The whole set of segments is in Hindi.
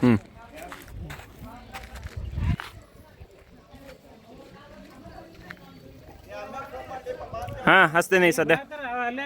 ಹ್ಞೂ ಹಾಂ ಹಸ್ತೀನಿ ಸದ್ಯ. ಅಲ್ಲೇ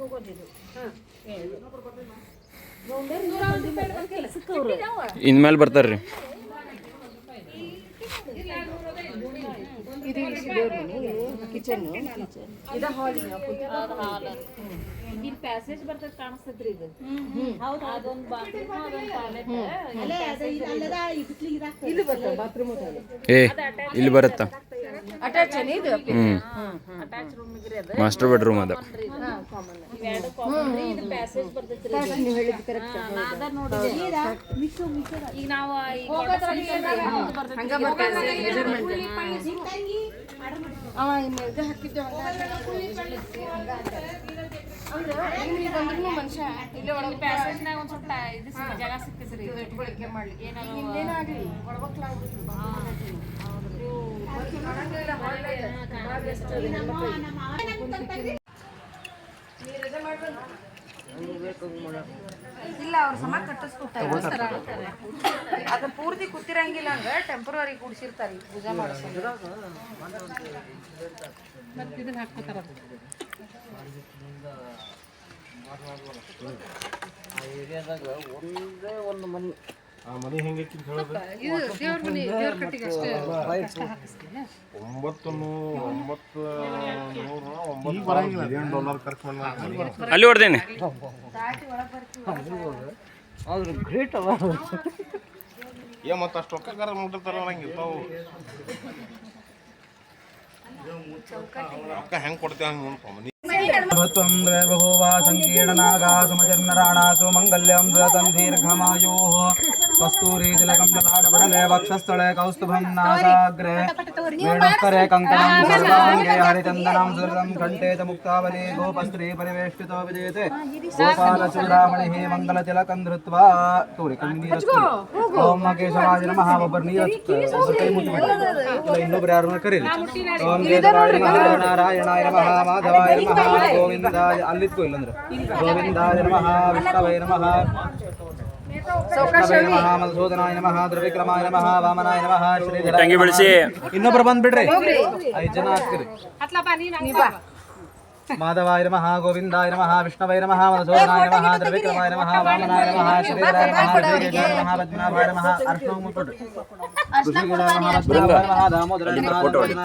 ಹೋಗೋದು ಇದು ಇನ್ಮೇಲೆ ಬರ್ತಾರೆ ರೀ ಇದು ಕಿಚನ್ ಇದು ಹಾಲಿನ ಇಲ್ಲಿ ಪ್ಯಾಸೇಜ್ ಬರ್ತದ ಕಾಣಿಸ್ತದ್ರಿ ಇದು. ಹೌದು ಅದೊಂದು ಬಾತ್ರೂಮ್ ಬರ್ತದೆ ಬಾತ್ರೂಮ್ ಏ ಇಲ್ಲಿ ಬರುತ್ತಾ? ಅಟ್ಯಾಚ್ ಇದು ಹ್ಞೂ ಅಟ್ಯಾಚ್ ರೂಮ್ ಇದ್ರಿ ಅದು. ಮಾಸ್ಟರ್ ಬೆಡ್ರೂಮ್ ಅದು. ಇವೆರಡು ಕಾಮನ್ ರೀ. ಇದು ಪ್ಯಾಸೇಜ್ ಬರ್ತೈತ್ರಿ. ನೀವು ಹೇಳಿದ ಕರೆಕ್ಟ್ ನಾ ಅದ ನೋಡಿದೆ ಈಗ ನಾವು ಈಗ ಹಂಗ ಬರ್ತದೆ ಮೆಜರ್ಮೆಂಟ್ ಅವ ಇನ್ನು ಹಾಕಿದ್ದೆ ಇಲ್ಲಿ ಮನುಷ್ಯ ಇಲ್ಲೇ ಒಳಗೆ ಪ್ಯಾಸೇಜ್ನಾಗ ಒಂದ್ ಸ್ವಲ್ಪ ಇದು ಜಾಗ ಸಿಕ್ತೈತ್ರಿ ಇಟ್ಕೊಳಕ್ಕೆ ಮಾಡ್ಲಿ ಏನಾದ್ರು ಇನ್ನೇನಾಗ್ಲಿ ಕೊಡ್ಬೇಕಲ್ಲ ಇಲ್ಲ ಅವ್ರ ಸಮ ಕಟ್ಟಿಸ್ಕೊಡ್ತಾರೆ ಅದು ಪೂರ್ತಿ ಕೂತಿರಂಗಿಲ್ಲ ಅಂದ್ರೆ ಟೆಂಪರರಿ ಕೂಡಿಸಿರ್ತಾರೆ ಪೂಜೆ ಮಾಡಿಸಿ ಆ ಒಂದು ಮನೆ. ಆ ಮನೆ ಹೆಂಗೆ ಅಂತ ಹೇಳೋದು? ಒಂಬತ್ತು ನೂರು ಒಂಬತ್ತು ನೂರು ಒಂಬತ್ತು ಅಲ್ಲಿ ಹೊಡ್ದೇನೆ. ಗ್ರೇಟ್ ಅದ ಏ ಮತ್ತೆ ಅಷ್ಟು ರೊಕ್ಕ ಕರ ಮುಟ್ಟಿರ್ತಾರ ನಂಗೆ ರೊಕ್ಕ ಹೆಂಗೆ ಕೊಡ್ತೇವೆ ಹಂಗೆ ಮನೆ. ಮುಂದೆ भवत्वन्द्रे बभूवा सङ्कीर्णनागासुमजन्नराणासु मङ्गल्यं ददतं दीर्घमायोः। కస్తూరీ తిలకండలాడపడలే వక్షస్థలే కౌస్తుభం నాసాగ్రే వేణుకరే కంకణం సర్వాంగే హరిచందనం సురదం కంఠే చ ముక్తావలి గోపస్త్రీ పరివేష్టితో విజయతే గోపాలచూడామణి మంగళ తిలకం ధృత్వా తూరి కందీరస్తు ఓం మకేశవాజ నమః. వబర్ణీరస్తు సుకై ముట్టుబడి ఇలా ಇನ್ನೊಬ್ರು ಯಾರು ಮಧುಸೂದನಾಯ ನಮಃ ದ್ರವಿಕ್ರಮಾಯ ನಮಃ ವಾಮನಾಯ ನಮಃ ಶ್ರೀಧರಾಯ ತಂಗಿ ಬೆಳೆಸಿ ಇನ್ನೊಬ್ರು ಬಂದ್ಬಿಡ್ರಿ ಐದು ಜನ ಹಾಕ್ತಿರಿ ಮಾಧವಾಯ ನಮಃ ಗೋವಿಂದಾಯ ನಮಃ ವಿಷ್ಣವೇ ನಮಃ ಮಧುಸೂದನಾಯ ನಮಃ ದ್ರವಿಕ್ರಮಾಯ ನಮಃ ವಾಮನಾಯ ನಮಃ ಶ್ರೀಧರಾಯ ನಮಃ ಶ್ರೀಗೇಶಾಯ ನಮಃ ಪದ್ಮನಾಭಾಯ ನಮಃ ಅರ್ಶನೋಂ ಮುಟ್ಬಿಡ್ರಿ ಋಷಿಗೇಶಾಯ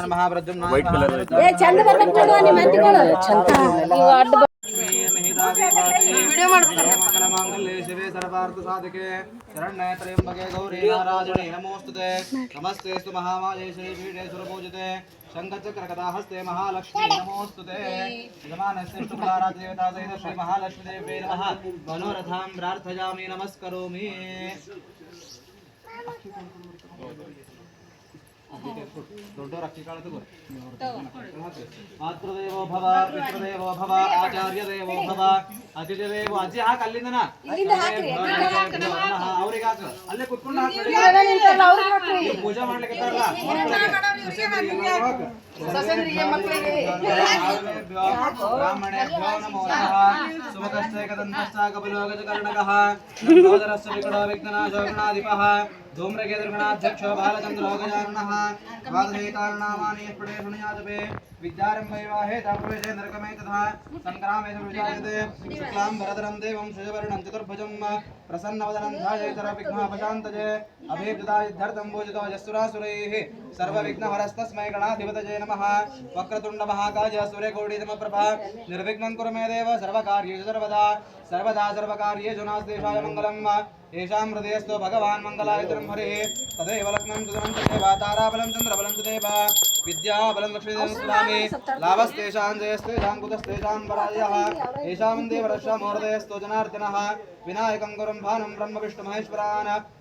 ನಮಃ ಪದ್ಮನಾಭಾಯ सर्वमाङ्गल्ये शिवे सर्वार्थसाधके शरण त्रयंबके गौरी नारायणे नमोस्तुते। नमस्ते सु महामाये श्रीपीठे सुरपूजिते। शङ्खचक्रकदाहस्ते महालक्ष्मी नमोऽस्तुते यजमानस्य शुक्लाराजदेवतासहित श्रीमहालक्ष्मीदेवे नमः। मनोरथां प्रार्थयामि, नमस्करोमि। ಮಾತೃದೇವೋ ಭವ ಪಿತೃದೇವೋ ಭವ ಆಚಾರ್ಯ ದೇವೋ ಭವ ಅತಿಥಿ ದೇವೋ ಅಜ್ಜಿ ಹಾಕ ಅಲ್ಲಿಂದನ ಅವ್ರಿಗೆ ಹಾಕ ಅಲ್ಲೇ ಕುತ್ಕೊಂಡು ಹಾಕಿ ಪೂಜೆ ಮಾಡ್ಲಿಕ್ಕೆ ಬ್ರಾಹ್ಮಣೆ ಸುಮಕಶ್ಚೈಕದಂತಶ್ಚಾಕಪಿಲೋಗಜಕರ್ಣಕಃ ನಂದೋದರಸ್ಯ ವಿಕಟೋ ವಿಘ್ನನಾಶೋಗಣಾಧಿಪಃ गणाधिपः धूम्रकेतुर्गणाध्यक्षो बालचन्द्रो गजाननः द्वादशैतान्नामानि विद्यारम्भैवाहे नरकमे तथा शुक्लां भरधरं देवं शुजवर्णं चतुर्भुजं, प्रसन्नवदनं यस्सुरासुरैः सर्वविघ्नहरस्तस्मै नमः। सूर्यकोटितमप्रभा, निर्विघ्नं कुरु मे देव, सर्वकार्येषु सर्वदा सर्वदा सर्वकार्येषु नास्तेषाय मङ्गलम्। येषां हृदयस्थो भगवान् मङ्गलायतनं हरिः। तदेव लग्नं सुदनं तदेव ताराबलं चन्द्रबलं तदेव। विद्याबलं विनायक गुरु लाभस्तेषां जयस्तेषां कुतस्तेषां पराजयः। येषां देवरक्षामो हृदयस्थो जनार्दनः। विनायकं गुरुं भानुं ब्रह्म विष्णुमहेश्वरान्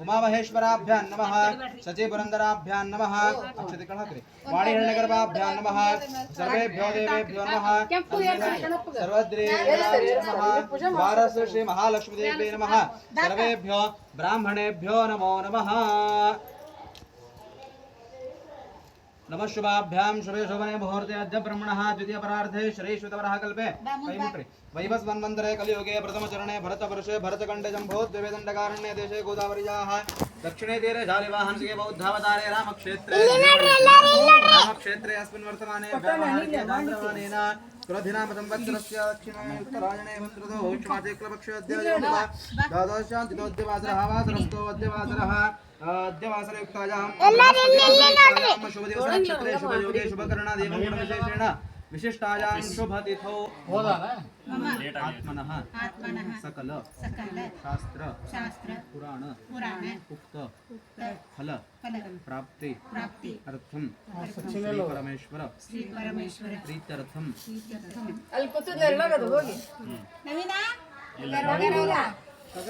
उमामहेश्वराभ्यां नमः। नमः। अक्षतिकळहक्रि वाणिहिरण्यगर्भाभ्यां नम। सर्वेभ्यो देवेभ्यो नमः। सर्वद्रे नमः। नमः। सर्वेभ्यो ब्राह्मणेभ्यो नमो नमः। नमः शुभाभ्यां शुभे शोभने मुहूर्ते अद्य ब्रह्मणः द्वितीयपरार्धे श्रीश्रुतवरः कल्पे। वैवस्वन्वन्तरे कलियुगे प्रथमचरणे भरतवर्षे भरतकण्डे जम्भोद्विवेदण्डकारण्ये देशे गोदावरीयाः। दक्षिणे तीरे शालिवाहनसिके बौद्धावतारे रामक्षेत्रे रामक्षेत्रे अस्मिन् वर्तमाने व्यावहारिकदान्द्रवाणेन क्रोधिनामतं वत्सरस्य दक्षिणे उत्तरायणे वन्द्रतो क्षमाचेक्लपक्षे अद्य द्वादशान्तितोद्यवासरः वासरस्थो अद्यवासरः। अद्यवासरयुक्तायां शुभदिवसनक्षत्रे शुभयोगे शुभकरणादेवं गुणविशेषेण विशिष्टायां शुभतिथौ आत्मनः सकल शास्त्र पुराण उक्त फल प्राप्ति अर्थं श्री परमेश्वर प्रीत्यर्थं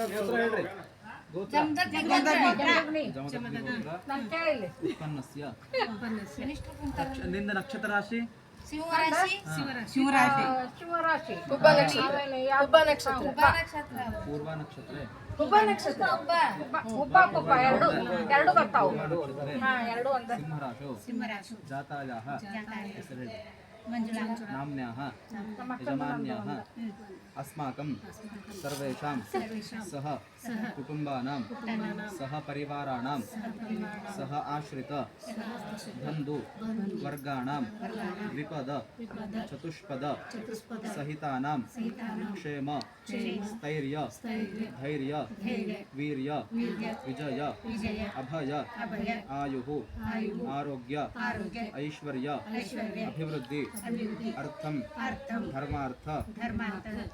ಹೆಸರು ಹೇಳ್ರಿ ಗೋತ್ರ ಜಮದಗ್ನಿ ಗೋತ್ರ ಉತ್ಪನ್ನಸ್ಯ ನಕ್ಷ- ನಿಂದ ನಕ್ಷತ್ರ ರಾಶಿ ಶಿವರಾಶಿ ಉಬ್ಬ ನಕ್ಷತ್ರ ಪೂರ್ವ ನಕ್ಷತ್ರ ಉಬ್ಬ ನಕ್ಷತ್ರ ಉಬ್ಬ ಕುಬ್ಬ ಎರಡು ಎರಡು ಬರ್ತಾವು ಹಾ ಎರಡು ಒಂದ ಸಿಂಹರಾಶು ಜಾತಾಯಾಹ ಹೆಸರು ಮಂಜುಳಾ ನಾಮ್ನ್ಯಾಹ ಯಜಮಾನ್ಯಾಹ अस्माकं सर्वेषां सह कुटुम्बानां सह परिवाराणां सह आश्रित बन्धु वर्गाणां द्विपद चतुष्पद सहितानां क्षेम स्थैर्य धैर्य वीर्य विजय अभय आयुः आरोग्य ऐश्वर्य अभिवृद्धि अर्थं धर्मार्थ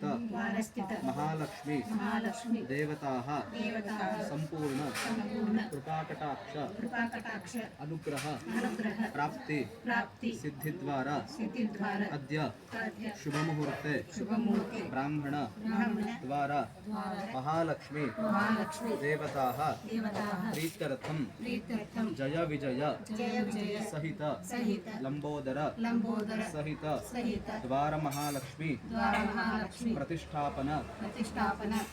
द्वारस्थित महालक्ष्मी। देवताः। सम्पूर्ण कृपाकटाक्ष। अनुग्रह। प्राप्ति। सिद्धिद्वारा। अद्य। शुभमुहूर्ते। ब्राह्मण। द्वारा। महालक्ष्मी। देवताः। प्रीत्यर्थं जय विजय। सहित। लंबोदर सहित। द्वार महालक्ष्मी प्रतिष्ठापन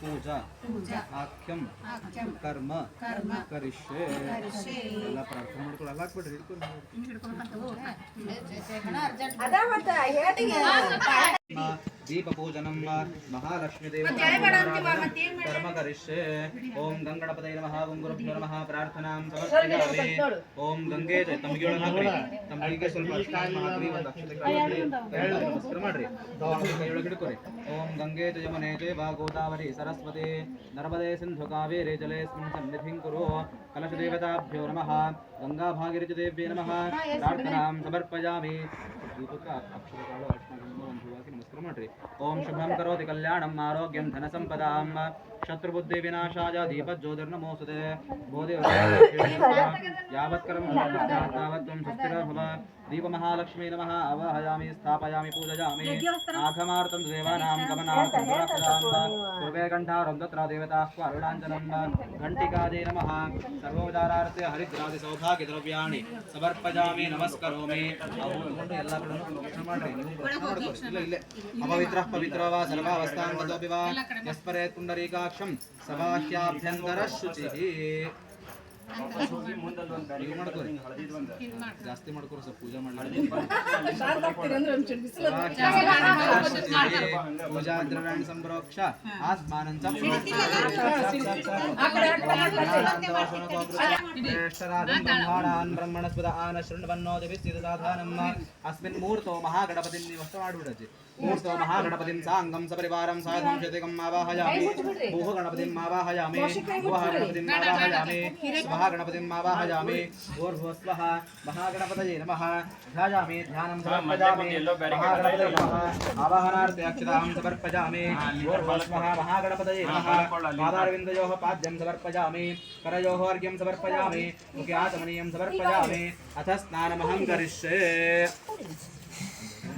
पूजा आख्यम कर्म करिष्ये ಎಲ್ಲ ಪ್ರಾರ್ಥನೆ ಮಾಡ್ಕೊಳ್ಳಿ ಅಲ್ಲ ಹಾಕ್ಬಿಡ್ರಿ ಹಿಡ್ಕೊಂಡು दीपपूजनं वा महालक्ष्मीदेवी कर्म करिष्ये ॐ गङ्गणपतये नमः ॐ गुरुभ्यो नमः प्रार्थनां समर्पयामि ॐ गङ्गे च ತಮ್ಗೆ ಹಾಕ್ರಿ ತಮ್ಗೆ ಸ್ವಲ್ಪ ಅರ್ಶಿನ ಹಾಕ್ರಿ ಒಂದು ಅಕ್ಷತೆ ಹಾಕ್ರಿ ನಮಸ್ಕಾರ ಮಾಡ್ರಿ ಕೈ ಒಳಗೆ ಹಿಡ್ಕೊರಿ ಓಂ ಗಂಗೆ ಚ ಯಮುನೆ ಚೈವ ಗೋದಾವರಿ ಸರಸ್ವತಿ ನರ್ಮದೆ ಸಿಂಧು ಕಾವೇರಿ ಜಲೇಸ್ಮಿನ್ ಸನ್ನಿಧಿಂ ಕುರು ಕಲಶದೇವತಾಭ್ಯೋ ನಮಃ ಗಂಗಾ ಭಾಗೀರಥಿ ದೇವ್ಯೇ ನಮಃ ಪ್ರಾರ್ಥನಾಂ ಸಮರ್ಪಯಾಮಿ ದೀಪಕ ಅಕ್ಷರಗಳು ಅರ್ಶಿನ ಗಂಧ ಒಂದು ಹೂವಾಕಿ ನಮಸ್ಕಾರ ಮಾಡ್ರಿ. ಓಂ ಶುಭಂ ಕರೋತಿ ಕಲ್ಯಾಣಂ ಆರೋಗ್ಯಂ ಧನ ಸಂಪದಾಂ. ಶತ್ರುಬುದ್ಧಿ ವಿನಾಶಾಯ ದೀಪಜ್ಯೋತಿರ್ನಮೋಸುತೆ ಬೋಧಿ ಯಾವತ್ಕರಂ ತಾವತ್ ತ್ವಂ ಸುಸ್ಥಿರ ಭವ दीपमहालक्ष्मी नमः आवाहयामि स्थापयामि पूजयामि आघमार्तं देवानां गमनार्थं दुराक्षदां पूर्वे कण्ठारं तत्र देवताः अरुणाञ्जनं घण्टिकादे नमः सर्वोदारार्थे हरिद्रादिसौभाग्यद्रव्याणि समर्पयामि नमस्करोमि ಅವುಕೊಂಡು ಎಲ್ಲ ಕಡೆನೂ ಪ್ರದಕ್ಷಿಣೆ ಮಾಡ್ರಿ ನೀವು ಪ್ರದಕ್ಷಿಣೆ ಮಾಡ್ಕೊಳ್ಳಿ. ಇಲ್ಲ ಇಲ್ಲೇ ಅಪವಿತ್ರಃ ಪವಿತ್ರ ವಾ ಸರ್ವಾವಸ್ಥಾಂ ಗತೋಪಿ ವಾ ಯಸ್ಪರೇ ಪುಂಡರೀಕಾಕ್ಷಂ ಸಭಾಹ್ಯಾಭ್ಯಂತರ ಶುಚಿಃ ನೀವು ಮಾಡ್ಕೋರಿ ಜಾಸ್ತಿ ಮಾಡ್ಕೋರಿ ಸ್ವಲ್ಪ ಪೂಜೆ ಮಾಡಿ ಪೂಜಾ ದ್ರವ್ಯಾಣಿ ಸಂಪ್ರೋಕ್ಷ ಆತ್ಮಾನಂ ಚ ಶ್ರೇಷ್ಠರಾಜಂ ಬ್ರಹ್ಮಾಣಾನ್ ಬ್ರಹ್ಮಣಸ್ಪದ ಆನ ಶೃಣ್ವನ್ನೋದಿಭಿಸ್ಥಿತಸಾಧಾನಂ ಅಸ್ಮಿನ್ ಮೂರ್ತೋ ಮಹಾಗಣಪತಿಂ मूर्तो महागणपतिं साङ्गं सपरिवारं साधुं शतिकं मावाहयामि भूः गणपतिं मावाहयामि भुवः गणपतिं स्वः महागणपतये नमः। ध्यानं महागणपतये नमः। पादारविन्दयोः पाद्यं करयोः अर्घ्यं अथ स्नानमहं करिष्ये।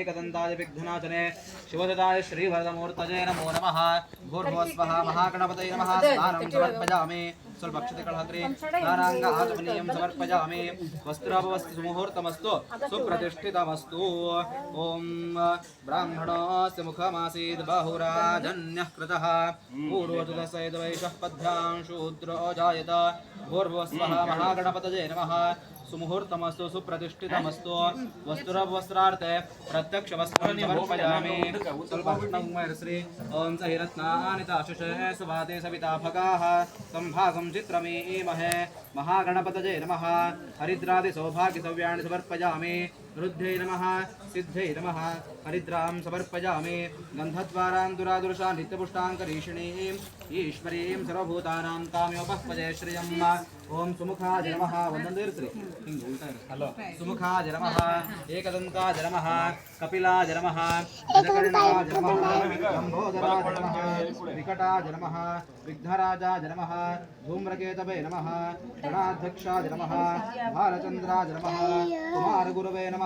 एकदन्ताय विघ्नाचने शिवसदाय नमो नमः भूर्भुवस्वः महागणपतये नमः स्नानं समर्पयामि स्नानाङ्ग समर्पयामि वस्त्रापवस्तु सुमुहूर्तमस्तु सुप्रतिष्ठितमस्तु ॐ मुखमासीद् कृतः पद्भ्यां शूद्रो जायत भूर्भुवस्वः महागणपतये नमः सुमुहूर्तमस्तु सुप्रतिष्ठितमस्तु वस्त्रवस्त्रार्थे प्रत्यक्ष वस्त्राणि समर्पयामि स्वल्पकृष्णकुमारश्री ॐ सहिरत्नानिताशिषः सुभाते सविताभगाः सम्भागं चित्रमे महे महागणपतये नमः हरिद्रादिसौभाग्यसव्याणि समर्पयामि रुद्ध्यै नमः सिद्ध्यै नमः। हरिद्रां समर्पयामि। गन्धद्वारां दुरादृशां नित्यपुष्टाङ्करीषिणीं, ईश्वरीं सर्वभूतानां तामेवपःपजय श्रियं ॐ सुमुखाय नमः। वन्दन्ते हलो सुमुखाय नमः। एकदन्ताय नमः। कपिलाय नमः। गजकर्णाय नमः। लम्बोदराय नमः। विकटाय नमः। विघ्नराजाय नमः। धूम्रकेतवे नमः। गणाध्यक्षाय नमः। भारचन्द्राय नमः। कुमारगुरवे नमः। ಲಂಬೋದರಾಯ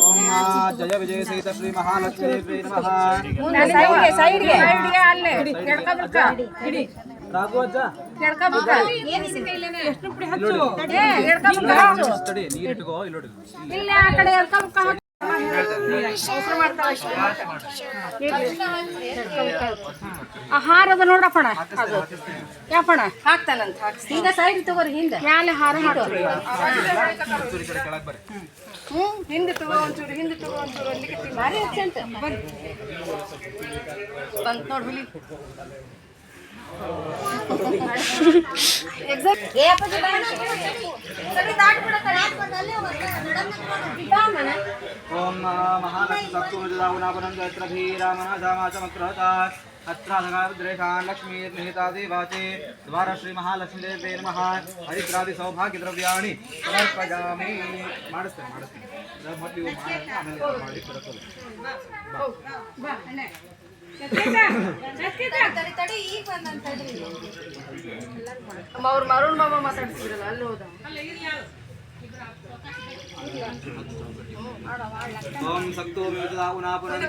ಓಂ ಆ ಜಯ ವಿಜಯ ಸಹಿತ ಶ್ರೀ ಮಹಾಲಕ್ಷ್ಮೀ ನಮಃ ಸೈಡ್ಗೆ ಸೈಡ್ಗೆ ಅಲ್ಲೇ ಕೆಡ್ಕೊಬೇಕ ರಾಘವಜ್ಜ ಕೆಡ್ಕೊಬೇಕ ಎಷ್ಟು ಪುಡಿ ಹಚ್ಚು ಏ ಎಡ್ಕೊಬೇಕ ಹಚ್ಚು ತಡಿ ನೀರಿಟ್ಕೋ ಇಲ್ಲೋಡಿ ಇಲ್ಲ ಆ ಕಡೆ ಎಡ್ಕೊಬೇಕ ಹಚ್ಚು ನೋಡಪ್ಪಣ ಅದು. ಯಾಪಣ ಹಾಕ್ತಾನಂತ. ಹಿಂಗ ಸೈಡ್ ತಗೋರಿ ಹಿಂದೆ. ಮ್ಯಾಲೆ ಹಾರ ಹಾಕೋರಿ ಹ್ಮ್ ಹಿಂದೆ ತಗೋ ಒಂಚೂರು ಹಿಂದೆ ತಗೋ ಒಂಚೂರು ಅಲ್ಲಿಗೆ ಭಾರಿ ಅರ್ಜೆಂಟ್ ಬಂತ್ ಹುಲಿ. ओम महानसत्तु मिलावनावनं जयत्रभीरामना जामाचमक्रहताः ಅತ್ರಾದಗಾದ ಲಕ್ಷ್ಮೀ ದೇತಾ ದೇವಾಚೇ ಸ್ವರ ಶ್ರೀ ಮಹಾ ಲಕ್ಷ್ಮೀ ದೇವಿ ನಮಃ ಅರಿತ್ರಾದಿ ಸೌಭಾಗ್ಯದ್ರವ್ಯಾಣಿ ಅರ್ಪಜಾಮಿ ಮಾಡ್ste ಮಾಡ್ste ಬಾ ಅಣ್ಣ ತೆಕ್ಕಾ ಮಾಮ ಮಾಮ ಸಾಡ್ತಿದ್ರಲ್ಲ ಅಲ್ಲೋದ ಓಂ ಸಕ್ತೋ ವಿಮುಜಲಾವುನಾಪನಂದ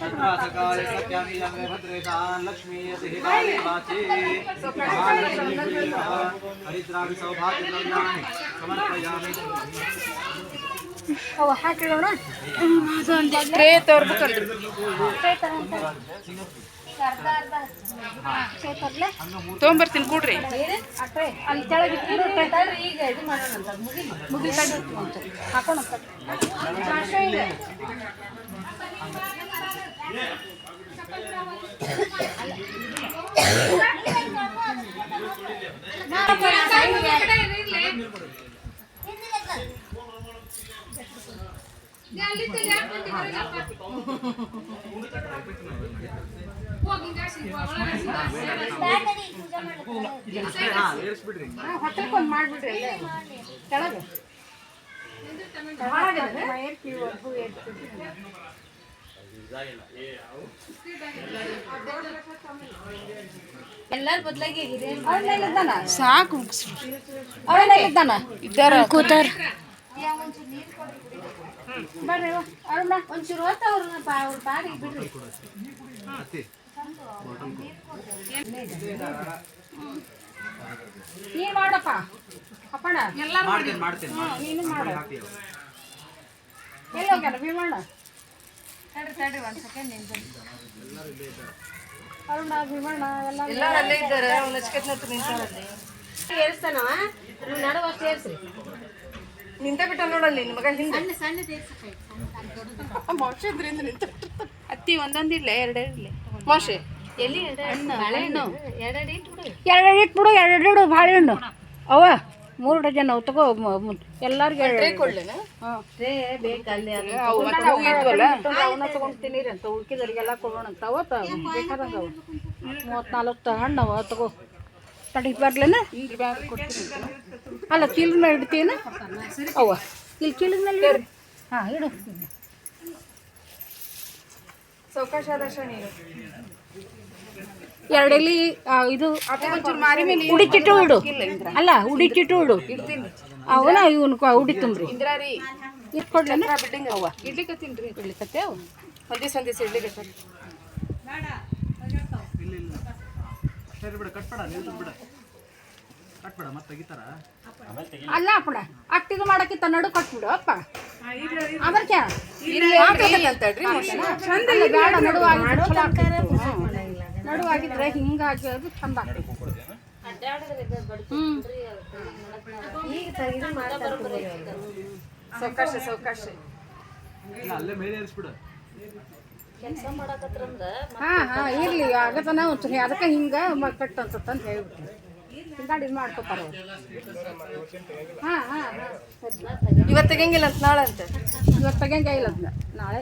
ಅತ್ರಾಸಕಾಯ ಸತ್ಯಾಮಿ ಯಮೇ ಭದ್ರೇಶಾನ್ ಲಕ್ಷ್ಮೀ ಸಿಹಿತಾದೇವಾಚೆ ಮಹಾಲಕ್ಷ್ಮೀ ನಮಃ ಹರಿದ್ರಾದಿ ಸೌಭಾಗ್ಯ ದ್ರವ್ಯಾಣಿ ಸಮರ್ಪಯಾಮಿ ಅವ ಹಾಕಿಡೋಣ ಟ್ರೇ ತೋರ್ಬೇಕಲ್ರಿ ತೊಗೊಂಬರ್ತೀನಿ ಕೂಡ್ರಿ ಅಲ್ಲಿ ಕೆಳಗೆ ಈಗ ಇದು ಮಾಡೋಣ ಮುಗಿ ಹಾಕೋಣ ಹೊಟ್ಟೆಗೆ ಹೊಟ್ಟೆಕೊಂದು ಮಾಡ್ಬಿಡ್ರಿ ಕೆಳಗೆ ಸಾಕು ಅವನ ಇದ್ದಾರ ಕೂತಾರ ಬರ್ರಿ ಒಂಚೂರು ಹೊತ್ತ ಅವ್ರ ಅವ್ರ ಬಾರಿ ಬಿಡ್ರಿ ನೀ ಮಾಡಪ್ಪ. ಅಪ್ಪಣ ಎಲ್ಲ ಮಾಡ್ತೀನಿ ಮಾಡ್ತೇನೆ. ನೀನು ಮಾಡು. ಎಲ್ಲಿ ಹೋಗ್ಯಾರ ಭೀಮಣ್ಣ ತಡ್ರಿ ತಡ್ರಿ ಒಂದ್ ಸೆಕೆಂಡ್ ನಿಂತು ಅರುಣ ಭೀಮಣ್ಣ ಎಲ್ಲ ಏರ್ಸ್ತಾನವ? ನಡುವ ಅಷ್ಟು ಏರ್ಸ್ರಿ. ನಿಂತ ಬಿಟ್ಟ ನೋಡಲ್ಲಿ ನಿನ್ ಮಗ ಹಿಂದೆ. ಸಣ್ಣ ಮೋಶದ್ರಿಂದ ನಿಂತ ಅತ್ತಿ ಒಂದೊಂದಿಲ್ಲ ಎರಡೇ ಇಡ್ಲೆ ಮೋಶೆ ಎಲ್ಲಿ ಬಿಡು. ಎರಡೆರಡು ಇಟ್ಬಿಡು ಎರಡು ಇಟ್ಬಿಡು ಭಾಳ ಬಾಳೆಹಣ್ಣು ಅವ ಮೂರು ಡಜನ್ ಅವು ತಗೋ ಎಲ್ಲಾರ್ಗೆ ಅಂತ ಉಳ್ಕಿದವ್ರಿಗೆಲ್ಲ ಕೊಡೋಣ ಅಂತ. ಅವತ್ತ ಬೇಕಾದಂಗ ಅವ. ಮೂವತ್ನಾಲ್ಕು ಹಣ್ಣು ಅವ ತಗೋ. ತಡಿ ಬರ್ಲೇನ? ಕೊಡ್ತೀನಿ ಅಲ್ಲ ಚೀಲದ ಮೇಲೆ ಇಡ್ತೀನ ಅವ ಇಲ್ಲಿ ಚೀಲದ ಮೇಲೆ ಹಾಂ ಇಡು. ಸಾವಕಾಶ ಆದ ನೀರು ಎರಡೆಲಿ ಇದು ಉಡಿಚಿಟ್ಟು ಇಡು. ಅಲ್ಲ ಉಡಿಚಿಟ್ಟು ಇಡು. ಅವನ ಇವನ್ ಉಡಿ ತುಂಬ್ರಿ. ಇಂದ್ರಾರಿ. ಇಟ್ಕೊಡ್ಲೇನ ಇಡ್ಲಿಕತ್ತೆ ಅವ ಒಂದೇ ಸಂದೇಶ ಇಡ್ಲಿಕತ್ತ ಸರಿ ಬಿಡ ಕಟ್ಬೇಡ ನಿಲ್ದು ಬಿಡ ಕಟ್ಬೇಡ ಮತ್ತೆ ತೆಗಿತಾರ ಅಲ್ಲ ಅಪ್ಪಡ. ಅಟ್ಟಿದು ಮಾಡಕ್ಕಿತ್ತ ನಡು ಕಟ್ಬಿಡು ಅಪ್ಪ. ಅದಕ್ಕೆ? ಅಲ್ಲ, ಬೇಡ ನಡುವಾಗಿದ್ರೆ ಚಲೋ ಆಗ್ತೈತೆ. ಹ್ಮ್. ನಡುವಾಗಿದ್ರೆ ಹಿಂಗಾಗೋದು ಚಂದ ಸೌಕಾಶ ಸೌಕಾಶ. ಹಾ ಹಾ ಇರ್ಲಿ ಆಗತನ ಅದಕ್ಕೆ ಹಿಂಗ ಕಟ್ ಅನ್ಸತ್ತಂತ ಹೇಳ್ಬಿಟ್ಟು. ಹಿಂದಾಡಿ ಇದು ಮಾಡ್ಕೋತಾರ ಹಾ ಇವತ್ತು ತೆಗಂಗಿಲ್ಲ ಅಂತ ನಾಳೆ ಅಂತ? ಇವತ್ತು ತೆಗಂಗಿಲ್ಲ ಅಂತ ನಾಳೆ.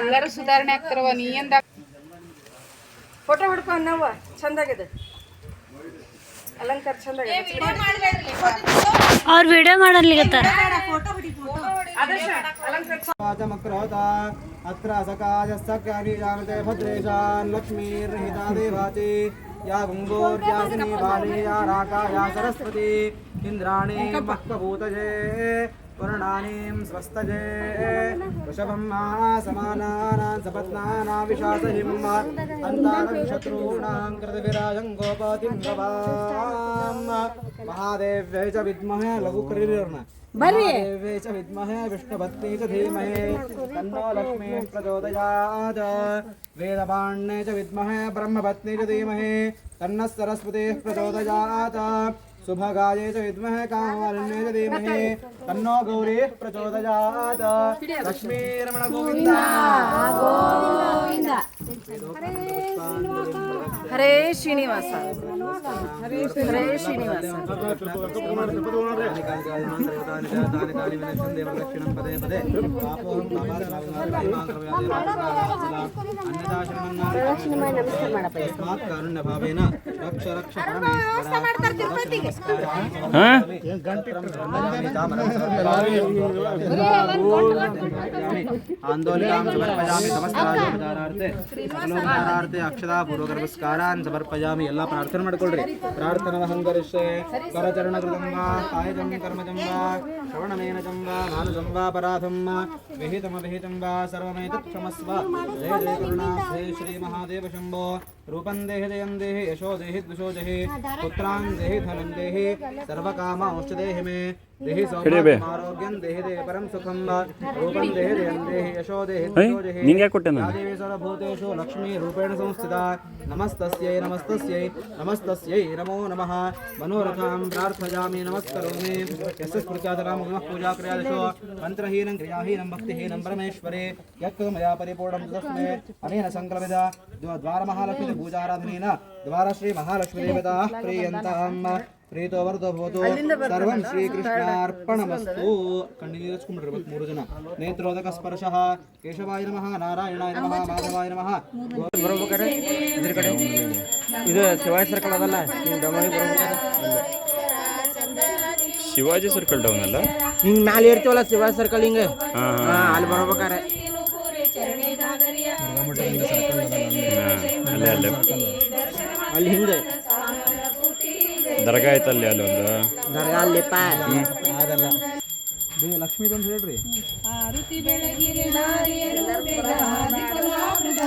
ಎಲ್ಲರೂ ಸುಧಾರಣೆ ಆಗ್ತಾರವ ನೀ ಎಂದ ಫೋಟೋ ಹೊಡ್ಕೊ ಅನ್ನವ ಚಂದಾಗಿದೆ ಅಲಂಕಾರ ಚಂದಾಗಿದೆ ಅವ್ರು ವಿಡಿಯೋ ಮಾಡಲಿಕತ್ತಾರ वाचमक्रोत अत्र सकायस्तक्यानि जानते भद्रेशान् लक्ष्मीर्हिता देवाति या गुङ्गोर्यासिनी बाली या राका या सरस्वती इन्द्राणी मह्वभूतजे वर्णानीं स्वस्तजे। वृषभं समानानां सपत्नानां विशासहिम् अन्तानं शत्रूणां कृतविराजं गोपातिं गवाम् महादेव्यै च विद्महे महादेव्यै च विद्महे च धीमहि। तन्नो लक्ष्मीः प्रचोदयात्। वेदपाण्ये च विद्महे ब्रह्मपत्नी च धीमहि। तन्नः सरस्वतीः प्रचोदयात्। सुभगायै च विद्महे कामालिन्ये च धीमहि तन्नो गौरीः प्रचोदयात् लक्ष्मीरमण गोविन्द ಹರೇ ಶ್ರೀನಿವಾಸ ಕಾರುಣ್ಯ ಭಾವೇನ ರಕ್ಷ ರಕ್ಷ ಹಾಂ आन्दोलिकां समर्पयामि समस्तराज्योपचारार्थे सकलोपचारार्थे अक्षता पूर्वगर्भस्कारान् समर्पयामि ಎಲ್ಲ ಪ್ರಾರ್ಥನೆ ಮಾಡ್ಕೊಳ್ರಿ ಪ್ರಾರ್ಥನಾ ಹಂಗರಿಷ್ಯೆ ಕರಚರಣ ಕೃತಂ ವಾ ಕಾಯಜಂ ಕರ್ಮಜಂ ವಾ ಶ್ರವಣಮೇನಜಂ ವಾ ಮಾನಸಂ ವಾ ಪರಾಧಂ ವಾ ವಿಹಿತಮವಿಹಿತಂ ವಾ ಸರ್ವಮೇತತ್ ಕ್ಷಮಸ್ವ ಜಯ ಜಯ ಕರುಣಾ ಜಯ ಶ್ರೀ ಮಹಾದೇವ ಶಂಭೋ ರೂಪಂ ದೇಹಿ ಜಯಂ ದೇಹಿ ಯಶೋ ದೇಹಿ ದ್ವಿಷೋ ದೇಹಿ ಪುತ್ರಾನ್ ದೇಹಿ धनं सर्व सर्वकाम औषधे मे। ನಿಂಗೆ ಸಂಕ್ರಮಿತ. ಪೂಜಾರಾಧನೇನ ದ್ವಾರ ಶ್ರೀ ಮಹಾಲಕ್ಷ್ಮೀ ದೇವತಾ. ಪ್ರೀಯಂತಾಂ. ಪ್ರೀತೋ ವರ್ಧೋ ಭವತು ಸರ್ವಂ ಶ್ರೀಕೃಷ್ಣಾರ್ಪಣಮಸ್ತು ಕಣ್ಣಿಗೆ ಹಚ್ಕೊಂಡ್ಬಿಡ್ರಿ ಮೂರು ಜನ. ನೇತ್ರೋದಕ ಸ್ಪರ್ಶಃ. ಕೇಶವಾಯ ನಮಃ. ನಾರಾಯಣಾಯ ನಮಃ. ಮಾಧವಾಯ ನಮಃ. ಬರ್ಬೇಕಾರೆ ಇದ್ರ ಕಡೆ ಇದು ಶಿವಾಜಿ ಸರ್ಕಲ್ ಅದಲ್ಲ? ನೀವು ಡಮಳಿ ಬರ್ಬೇಕಾರೆ ಶಿವಾಜಿ ಸರ್ಕಲ್ ಡೌನ್ ಅಲ್ಲ? ಹಿಂಗ್ ಮ್ಯಾಲೆ ಇರ್ತೀವಲ್ಲ ಶಿವಾಜಿ ಸರ್ಕಲ್ ಹಿಂಗ? ಅಲ್ಲಿ ಬರ್ಬೇಕಾರೆ ಅಲ್ಲಿ ಹಿಂದೆ. ದರ್ಗಾ ಐತಲ್ಲಿ ಅಲ್ಲಿ ಒಂದು. ದರ್ಗಾ ಅಲ್ಲಿಪ್ಪ ಆಗಲ್ಲ. ಬೇ- ಲಕ್ಷ್ಮೀದೊಂದು ಹೇಳ್ರಿ.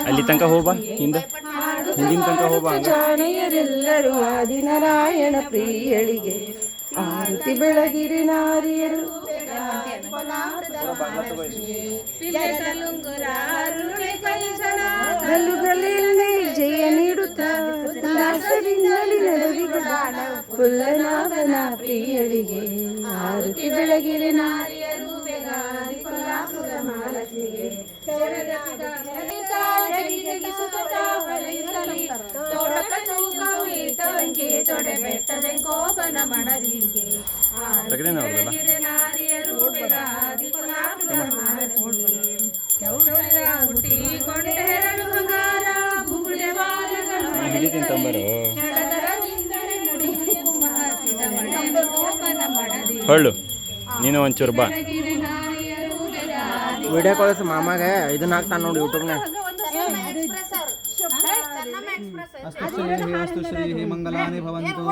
ಅಲ್ಲಿ ತನಕ ಹೋಗ್ಬಾ ಹಿಂದೆ. ಹಿಂದಿನ ತನಕ ಹೋಗ್ಬಾ ಹಂಗ. ಜಾಣೆಯರೆಲ್ಲರೂ ಆದಿನಾರಾಯಣ ಪ್ರಿಯಳಿಗೆ ಆರತಿ ಬೆಳಗಿರಿ ನಾರಿಯರು ಗಲ್ಲುಗಳಲ್ಲಿ ಜಯ ಹಸರಿಂದಲಿ ನಡೆವಿದ ಕುಲ್ಲನಾಭನ ಪ್ರಿಯಳಿಗೆ ಆರುತಿ ಬೆಳಗಿರೆ ನಾರಿಯರು ಹಿಡಿತೀನಿ ತಂಬರು ಹೊಳ್ಳು ನೀನು ಒಂಚೂರು ಬಾ ವಿಡಿಯೋ ಕಳಿಸ್ ಮಾಮಾಗ ಇದನ್ನ ಹಾಕ್ತಾನೆ ನೋಡಿ ಯೂಟ್ಯೂಬ್ನಾಗ ಅಸ್ತು ಶ್ರೀ ಅಸ್ತು ಶ್ರೀ ಮಂಗಲಾನಿ ಭವಂತು